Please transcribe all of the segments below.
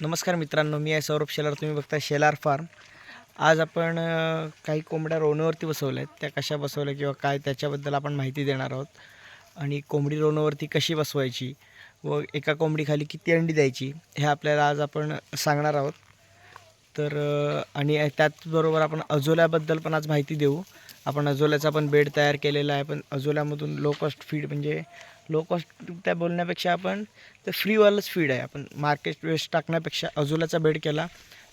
नमस्कार मित्रांनो मी आहे सौरभ शेलार. तुम्ही बघता शेलार फार्म. आज आपण काही कोंबड्या रोणवरती बसवल्या आहेत त्या कशा बसवल्या किंवा काय त्याच्याबद्दल आपण माहिती देणार आहोत. आणि कोंबडी रोणवरती कशी बसवायची व एका कोंबडीखाली किती अंडी द्यायची हे आपल्याला आज आपण सांगणार आहोत. तर आणि त्याचबरोबर आपण अजोल्याबद्दल पण आज माहिती देऊ. आपण अजोल्याचा पण बेड तयार केलेला आहे. पण अजोल्यामधून लो कॉस्ट फीड म्हणजे लो कॉस्ट त्या बोलण्यापेक्षा आपण ते फ्रीवालंच फीड आहे. आपण मार्केट वेस्ट टाकण्यापेक्षा अजुलाचा बेड केला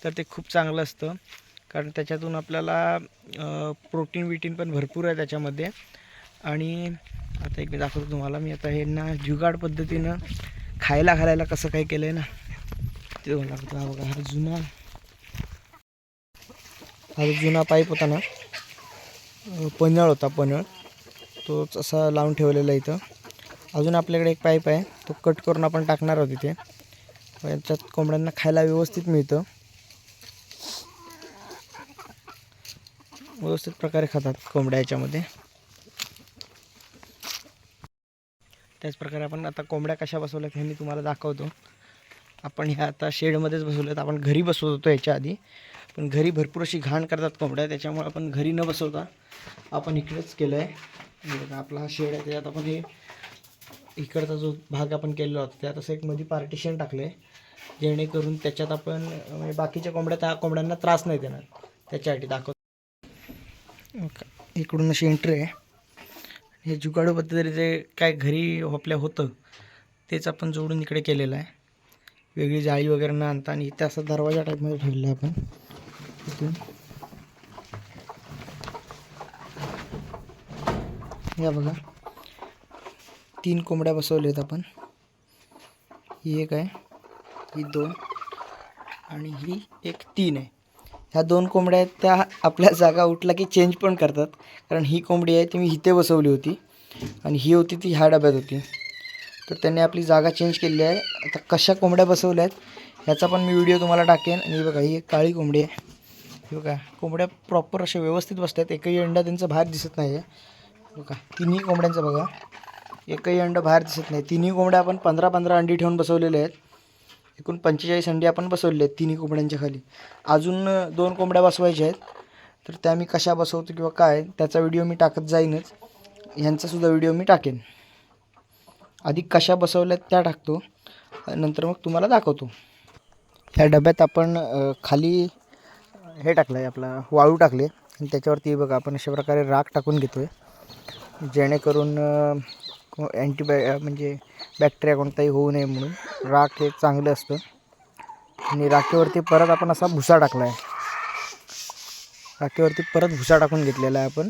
तर ते खूप चांगलं असतं. कारण त्याच्यातून आपल्याला प्रोटीन विटीन पण भरपूर आहे त्याच्यामध्ये. आणि आता एक मी दाखवतो तुम्हाला. मी आता हे ना जुगाड पद्धतीनं खायला घालायला कसं काय केलं आहे ना ते दाखवतो. हा बघा हा जुना हा जुना पाईप होता ना पनळ होता पनळ. तोच असा लावून ठेवलेला इथं. अजून आपल्याकडे एक पाईप आहे. तो कट करून आपण टाकणार आहोत इथे. याच्यात कोंबड्यांना खायला व्यवस्थित मिळतं. व्यवस्थित प्रकारे खातात कोंबड्या याच्यामध्ये. त्याच प्रकारे आपण आता कोंबड्या कशा बसवल्यात हे मी तुम्हाला दाखवतो. आपण ह्या आता शेडमध्येच बसवल्यात. आपण घरी बसवत होतो याच्या आधी. पण घरी भरपूर अशी घाण करतात कोंबड्या. त्याच्यामुळे आपण घरी न बसवता आपण इकडेच केलं आहे आपला हा शेड आहे. त्याच्यात आपण हे इकडचा जो भाग आपण केलेला होता त्यात असं एक मध्ये पार्टिशन टाकलं आहे जेणेकरून त्याच्यात आपण म्हणजे बाकीच्या कोंबड्या त्या कोंबड्यांना त्रास नाही देणार. त्याच्यासाठी दाखवतो. इकडून अशी एंट्री आहे. हे जुगाडू पद्धतीचे काय घरी आपल्या होतं तेच आपण जोडून इकडे केलेलं आहे. वेगळी जाळी वगैरे न आणता आणि इथे असं दरवाजा टाईपमध्ये ठेवलेला आहे आपण. इथून. या बघा. तीन कोंबड्या बसवल्या आहेत आपण. ही एक आहे ही दोन आणि ही एक तीन आहे. ह्या दोन कोंबड्या आहेत त्या आपल्या जागा उठला की चेंज पण करतात. कारण ही कोंबडी आहे ती मी इथे बसवली होती आणि ही होती ती ह्या डब्यात होती. तर त्यांनी आपली जागा चेंज केलेली आहे. आता कशा कोंबड्या बसवल्या आहेत ह्याचा पण मी व्हिडिओ तुम्हाला टाकेन. आणि बघा ही एक काळी कोंबडी आहे. हे बघा कोंबड्या प्रॉपर अशा व्यवस्थित बसतात एकही अंडा त्यांचं बाहेर दिसत नाही आहे बघा तिन्ही कोंबड्यांचं बघा. एकही अंड बाहेर दिसत नाही. तिन्ही कोंबड्या आपण पंधरा पंधरा अंडी ठेवून बसवलेले आहेत. एकूण पंचेचाळीस अंडी आपण बसवलेले आहेत तिन्ही कोंबड्यांच्या खाली. अजून दोन कोंबड्या बसवायच्या आहेत. तर त्या मी कशा बसवतो किंवा काय त्याचा व्हिडिओ मी टाकत जाईनच. ह्यांचासुद्धा व्हिडिओ मी टाकेन. आधी कशा बसवल्यात त्या टाकतो. नंतर मग तुम्हाला दाखवतो. ह्या डब्यात आपण खाली हे टाकलं आहे आपला वाळू टाकले. आणि त्याच्यावरती बघा आपण अशा प्रकारे राख टाकून घेतो आहे जेणेकरून अँटीबाय म्हणजे बॅक्टेरिया कोणताही होऊ नये म्हणून. राख हे चांगलं असतं. आणि राखेवरती परत आपण असा भुसा टाकला आहे राखेवरती परत भुसा टाकून घेतलेला आहे आपण.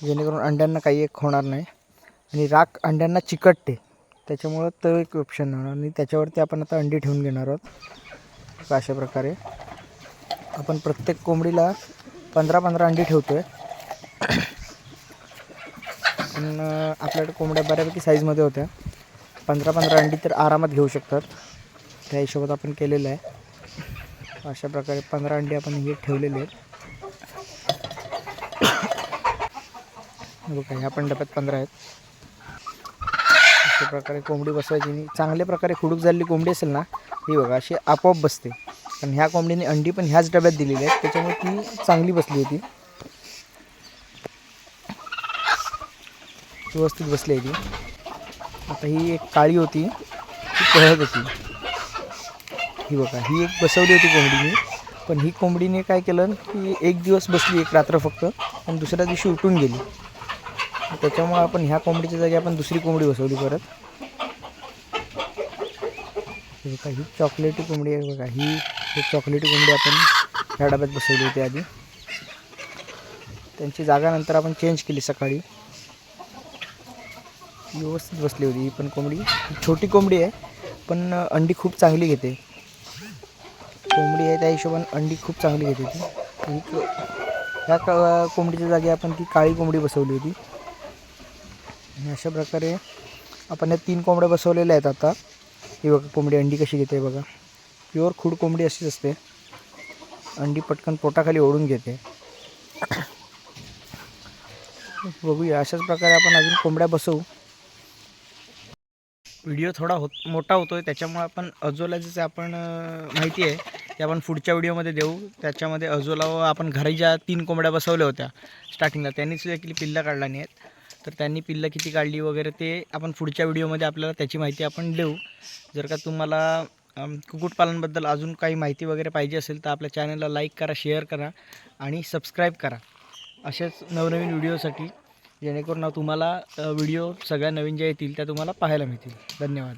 जेणेकरून अंड्यांना काही एक होणार नाही. आणि राख अंड्यांना चिकटते. त्याच्यामुळं तो एक ऑप्शन होणार आणि त्याच्यावरती आपण आता अंडी ठेवून घेणार आहोत. अशा प्रकारे आपण प्रत्येक कोंबडीला पंधरा पंधरा अंडी ठेवतो आहे पण आपल्याकडे कोंबड्या बऱ्यापैकी साईजमध्ये होत्या. पंधरा पंधरा अंडी तर आरामात घेऊ शकतात. त्या हिशोबात आपण केलेलं आहे. अशा प्रकारे पंधरा अंडी आपण हे ठेवलेले आहेत. बघा ह्या पण डब्यात पंधरा आहेत. अशा प्रकारे कोंबडी बसवायची आणि चांगल्या प्रकारे खुडूक झालेली कोंबडी असेल ना ही बघा अशी आपोआप बसते. पण ह्या कोंबडीने अंडी पण ह्याच डब्यात दिलेली आहेत. त्याच्यामुळे ती चांगली बसली होती. व्यवस्थित बसली आहे ती. आता ही एक काळी होती ती पळत होती. ही बघा ही एक बसवली होती कोंबडीने. पण ही कोंबडीने काय केलं की एक दिवस बसली एक रात्र फक्त आणि दुसऱ्या दिवशी उठून गेली. त्याच्यामुळे आपण ह्या कोंबडीच्या जागी आपण दुसरी कोंबडी बसवली परत. हे बघा ही चॉकलेटी कोंबडी आहे बघा ही एक चॉकलेटी कोंबडी आपण ह्या डब्यात बसवली होती आधी. त्यांची जागा नंतर आपण चेंज केली सकाळी. व्यवस्थित बसली होती. ही पण कोंबडी छोटी कोंबडी आहे पण अंडी खूप चांगली घेते. कोंबडी आहे त्या हिशोबाने अंडी खूप चांगली घेते ती. ह्या का कोंबडीच्या जागी आपण ती काळी कोंबडी बसवली होती. आणि अशा प्रकारे आपण या तीन कोंबड्या बसवलेल्या आहेत आता. ही बघा कोंबडी अंडी कशी घेते बघा. प्युअर खूड कोंबडी अशीच असते. अंडी पटकन पोटाखाली ओढून घेते. बघूया अशाच प्रकारे आपण अजून कोंबड्या बसवू. व्हिडिओ थोडा होत मोठा होतो आहे त्याच्यामुळे आपण अजोला जे आपण माहिती आहे ते आपण पुढच्या व्हिडिओमध्ये देऊ. त्याच्यामध्ये अजोला व आपण घरी ज्या तीन कोंबड्या बसवल्या होत्या स्टार्टिंगला त्यांनी सुद्धा किती पिल्लं काढला नाही आहेत. तर त्यांनी पिल्लं किती काढली वगैरे ते आपण पुढच्या व्हिडिओमध्ये आपल्याला त्याची माहिती आपण देऊ. जर का तुम्हाला कुक्कुटपालनबद्दल अजून काही माहिती वगैरे पाहिजे असेल तर आपल्या चॅनलला लाईक करा शेअर करा आणि सबस्क्राईब करा. असेच नवनवीन व्हिडिओसाठी जेणेकरून तुम्हाला व्हिडिओ सगळ्या नवीन ज्या येतील त्या तुम्हाला पाहायला मिळतील. धन्यवाद.